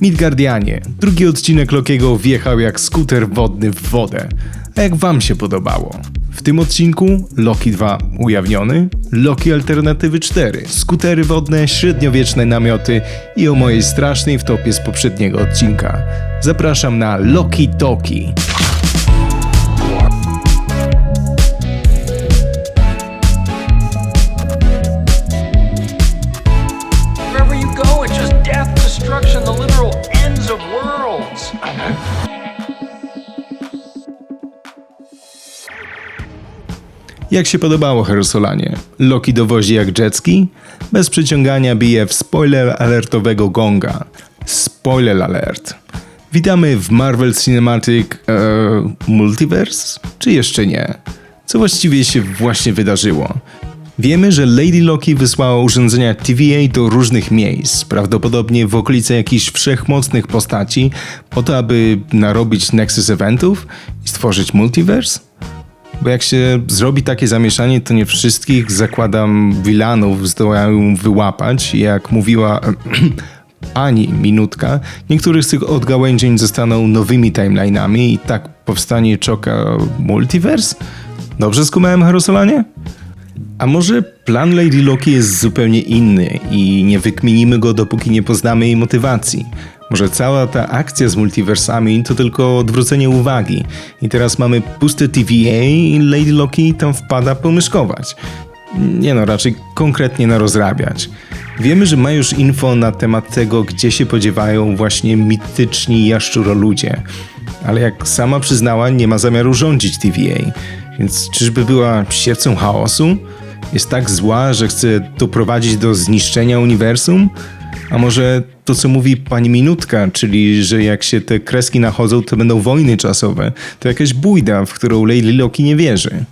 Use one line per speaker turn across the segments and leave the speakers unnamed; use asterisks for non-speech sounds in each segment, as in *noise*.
Midgardianie, drugi odcinek Lokiego wjechał jak skuter wodny w wodę. A jak wam się podobało? W tym odcinku Loki 2 ujawniony, Loki Alternatywy 4, skutery wodne, średniowieczne namioty i o mojej strasznej wtopie z poprzedniego odcinka. Zapraszam na Loki Toki. Jak się podobało Hersolanie? Loki dowozi jak jetski? Bez przyciągania bije w spoiler alertowego gonga. Spoiler alert. Witamy w Marvel Cinematic e, Multiverse? Czy jeszcze nie? Co właściwie się właśnie wydarzyło? Wiemy, że Lady Loki wysłała urządzenia TVA do różnych miejsc, prawdopodobnie w okolice jakichś wszechmocnych postaci, po to, aby narobić Nexus Eventów i stworzyć multiverse? Bo jak się zrobi takie zamieszanie, to nie wszystkich, zakładam, wilanów zdołają wyłapać. Jak mówiła *clears throat* pani Minutka, niektórych z tych odgałęzień zostaną nowymi timeline'ami i tak powstanie czoka multiverse? Dobrze skumałem, Herosolanie? A może plan Lady Loki jest zupełnie inny i nie wykminimy go, dopóki nie poznamy jej motywacji? Może cała ta akcja z multiversami to tylko odwrócenie uwagi i teraz mamy puste TVA i Lady Loki tam wpada pomyszkować? Nie no, raczej konkretnie narozrabiać. Wiemy, że ma już info na temat tego, gdzie się podziewają właśnie mityczni jaszczuroludzie. Ale jak sama przyznała, nie ma zamiaru rządzić TVA. Więc czyżby była siewcą chaosu? Jest tak zła, że chce doprowadzić do zniszczenia uniwersum? A może to, co mówi pani Minutka, czyli że jak się te kreski nachodzą, to będą wojny czasowe, to jakaś bójda, w którą Lady Loki nie wierzy.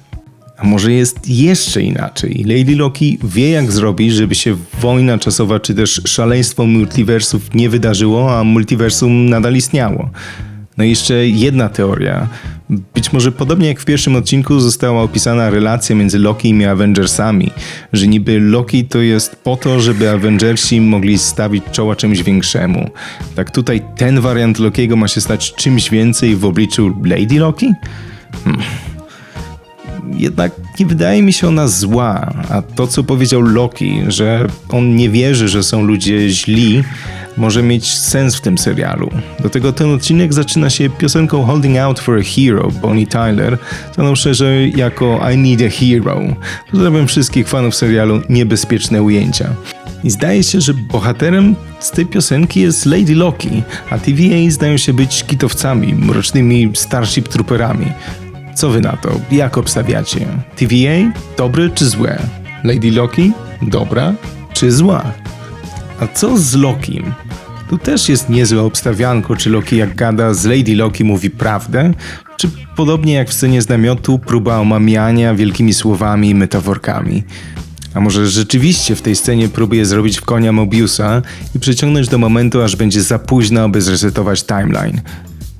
A może jest jeszcze inaczej? Lady Loki wie jak zrobić, żeby się wojna czasowa czy też szaleństwo multiversów nie wydarzyło, a multiversum nadal istniało. No i jeszcze jedna teoria. Być może podobnie jak w pierwszym odcinku została opisana relacja między Loki i Avengersami, że niby Loki to jest po to, żeby Avengersi mogli stawić czoła czymś większemu. Tak tutaj ten wariant Lokiego ma się stać czymś więcej w obliczu Lady Loki? jednak nie wydaje mi się ona zła, a to co powiedział Loki, że on nie wierzy, że są ludzie źli, może mieć sens w tym serialu. Do tego ten odcinek zaczyna się piosenką Holding Out for a Hero Bonnie Tyler, znaną szerzej jako I Need a Hero. Pozdrawiam wszystkich fanów serialu Niebezpieczne Ujęcia. I zdaje się, że bohaterem z tej piosenki jest Lady Loki, a TVA zdają się być kitowcami, mrocznymi Starship Trooperami. Co wy na to? Jak obstawiacie? TVA? Dobre czy złe? Lady Loki? Dobra czy zła? A co z Lokim? Tu też jest niezłe obstawianko, czy Loki jak gada z Lady Loki mówi prawdę, czy podobnie jak w scenie z namiotu próba omamiania wielkimi słowami i metaforkami. A może rzeczywiście w tej scenie próbuje zrobić w konia Mobiusa i przeciągnąć do momentu, aż będzie za późno, aby zresetować timeline.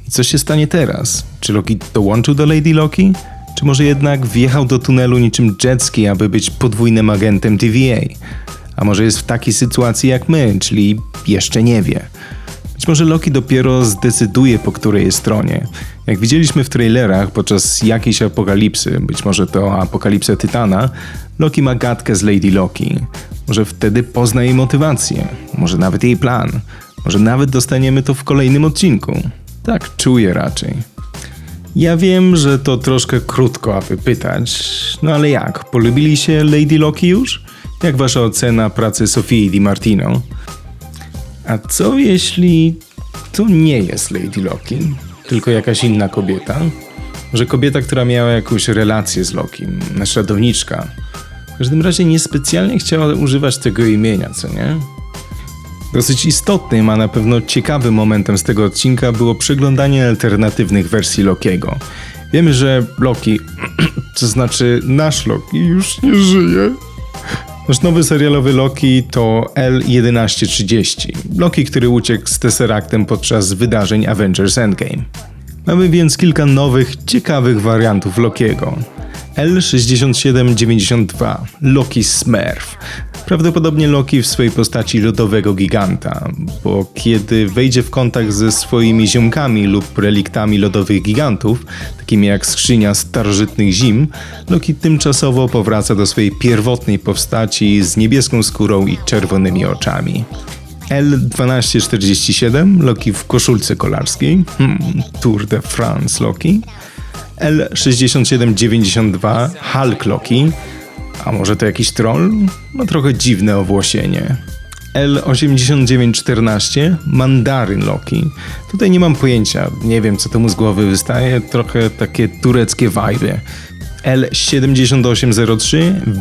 I co się stanie teraz? Czy Loki dołączył do Lady Loki? Czy może jednak wjechał do tunelu niczym jetski, aby być podwójnym agentem TVA? A może jest w takiej sytuacji jak my, czyli jeszcze nie wie? Być może Loki dopiero zdecyduje po której jest stronie. Jak widzieliśmy w trailerach podczas jakiejś apokalipsy, być może to apokalipsę Tytana, Loki ma gadkę z Lady Loki. Może wtedy pozna jej motywację, może nawet jej plan, może nawet dostaniemy to w kolejnym odcinku. Tak czuję raczej. Ja wiem, że to troszkę krótko, aby pytać, no ale jak? Polubili się Lady Loki już? Jak wasza ocena pracy Sofii Di Martino? A co jeśli to nie jest Lady Loki, tylko jakaś inna kobieta? Może kobieta, która miała jakąś relację z Lokim, naśladowniczka. W każdym razie niespecjalnie chciała używać tego imienia, co nie? Dosyć istotnym, a na pewno ciekawym momentem z tego odcinka było przeglądanie alternatywnych wersji Lokiego. Wiemy, że Loki, *clears throat* to znaczy nasz Loki, już nie żyje. Nasz nowy serialowy Loki to L1130. Loki, który uciekł z Tesseractem podczas wydarzeń Avengers Endgame. Mamy więc kilka nowych, ciekawych wariantów Lokiego. L6792 Loki Smurf. Prawdopodobnie Loki w swojej postaci lodowego giganta, bo kiedy wejdzie w kontakt ze swoimi ziomkami lub reliktami lodowych gigantów, takimi jak skrzynia starożytnych zim, Loki tymczasowo powraca do swojej pierwotnej postaci z niebieską skórą i czerwonymi oczami. L1247 Loki w koszulce kolarskiej, hmm, Tour de France Loki. L6792 Hulk Loki, a może to jakiś troll? Ma trochę dziwne owłosienie. L8914 Mandaryn Loki. Tutaj nie mam pojęcia, nie wiem co to mu z głowy wystaje, trochę takie tureckie vibe. L7803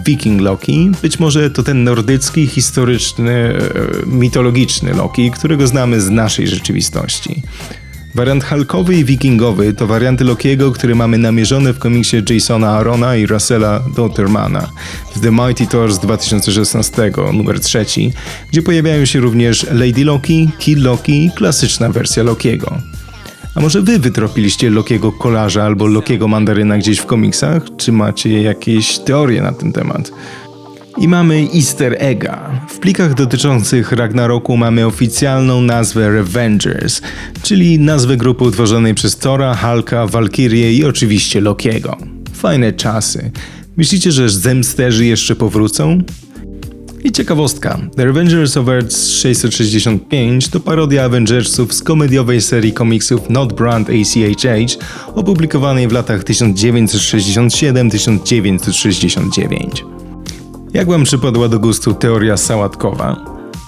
Viking Loki. Być może to ten nordycki, historyczny, e, mitologiczny Loki, którego znamy z naszej rzeczywistości. Wariant Hulkowy i Wikingowy to warianty Lokiego, które mamy namierzone w komiksie Jasona Arona i Russella Dautermana w The Mighty Thor z 2016, numer trzeci, gdzie pojawiają się również Lady Loki, Kid Loki i klasyczna wersja Lokiego. A może wy wytropiliście Lokiego kolarza albo Lokiego mandaryna gdzieś w komiksach? Czy macie jakieś teorie na ten temat? I mamy easter egga. W plikach dotyczących Ragnaroku mamy oficjalną nazwę Revengers, czyli nazwę grupy utworzonej przez Tora, Hulka, Valkyrię i oczywiście Lokiego. Fajne czasy. Myślicie, że zemsterzy jeszcze powrócą? I ciekawostka, The Revengers of Earth 665 to parodia Avengersów z komediowej serii komiksów Not Brand ACHH opublikowanej w latach 1967-1969. Jak wam przypadła do gustu teoria sałatkowa?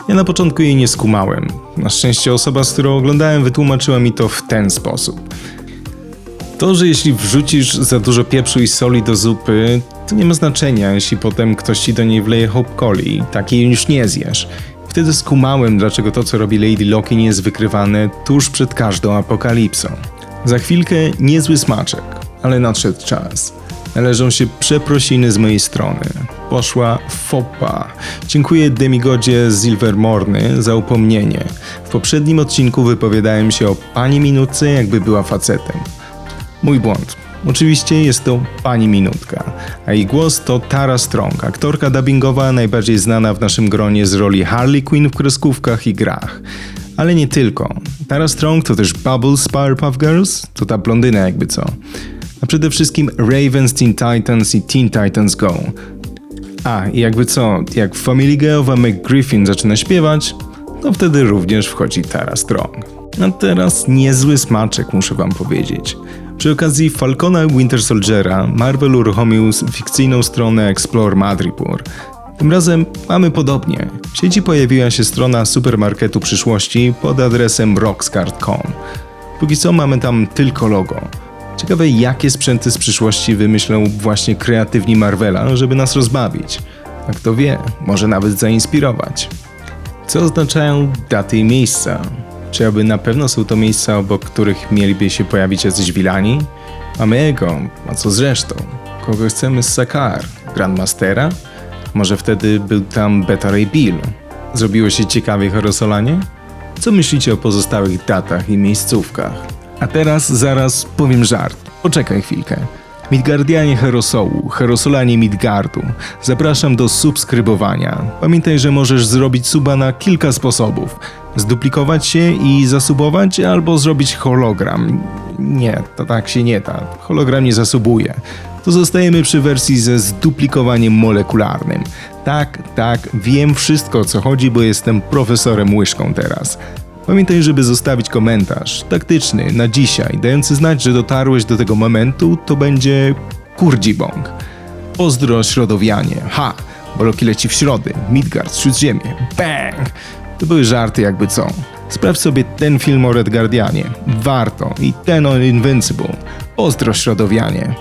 Ja na początku jej nie skumałem. Na szczęście osoba, z którą oglądałem wytłumaczyła mi to w ten sposób. To, że jeśli wrzucisz za dużo pieprzu i soli do zupy, to nie ma znaczenia, jeśli potem ktoś ci do niej wleje hope coli, takiej już nie zjesz. Wtedy skumałem, dlaczego to, co robi Lady Loki, nie jest wykrywane tuż przed każdą apokalipsą. Za chwilkę niezły smaczek, ale nadszedł czas. Należą się przeprosiny z mojej strony. Poszła fopa. Dziękuję demigodzie Silvermorny za upomnienie. W poprzednim odcinku wypowiadałem się o pani minutce, jakby była facetem. Mój błąd. Oczywiście jest to pani Minutka, a jej głos to Tara Strong, aktorka dubbingowa najbardziej znana w naszym gronie z roli Harley Quinn w kreskówkach i grach. Ale nie tylko. Tara Strong to też Bubbles z Powerpuff Girls, to ta blondyna jakby co. A przede wszystkim Ravens Teen Titans i Teen Titans Go. A, i jakby co, jak Family Guy McGriffin zaczyna śpiewać, to wtedy również wchodzi Tara Strong. A teraz niezły smaczek, muszę wam powiedzieć. Przy okazji Falcona Winter Soldiera Marvel uruchomił fikcyjną stronę Explore Madripoor. Tym razem mamy podobnie. W sieci pojawiła się strona supermarketu przyszłości pod adresem roxcard.com. Póki co mamy tam tylko logo. Ciekawe jakie sprzęty z przyszłości wymyślą właśnie kreatywni Marvela, żeby nas rozbawić. A kto wie, może nawet zainspirować. Co oznaczają daty i miejsca? Czy aby na pewno są to miejsca, obok których mieliby się pojawić jacyś wilani? Mamy Ego, a co z resztą? Kogo chcemy z Sakar? Grandmastera? Może wtedy był tam Beta Ray Bill? Zrobiło się ciekawie Horosolanie? Co myślicie o pozostałych datach i miejscówkach? A teraz zaraz powiem żart. Poczekaj chwilkę. Midgardianie Herosołu, Herosolanie Midgardu. Zapraszam do subskrybowania. Pamiętaj, że możesz zrobić suba na kilka sposobów. Zduplikować się i zasubować, albo zrobić hologram. Nie, to tak się nie da. Hologram nie zasubuje. To zostajemy przy wersji ze zduplikowaniem molekularnym. Tak, tak, wiem wszystko o co chodzi, bo jestem profesorem łyżką teraz. Pamiętaj, żeby zostawić komentarz taktyczny na dzisiaj, dający znać, że dotarłeś do tego momentu, to będzie kurdzibong. Pozdro środowianie. Ha! Bo Loki leci w środy. Midgard, Śródziemie. Bang! To były żarty jakby co. Sprawdź sobie ten film o Red Guardianie. Warto. I ten o Invincible. Pozdro środowianie.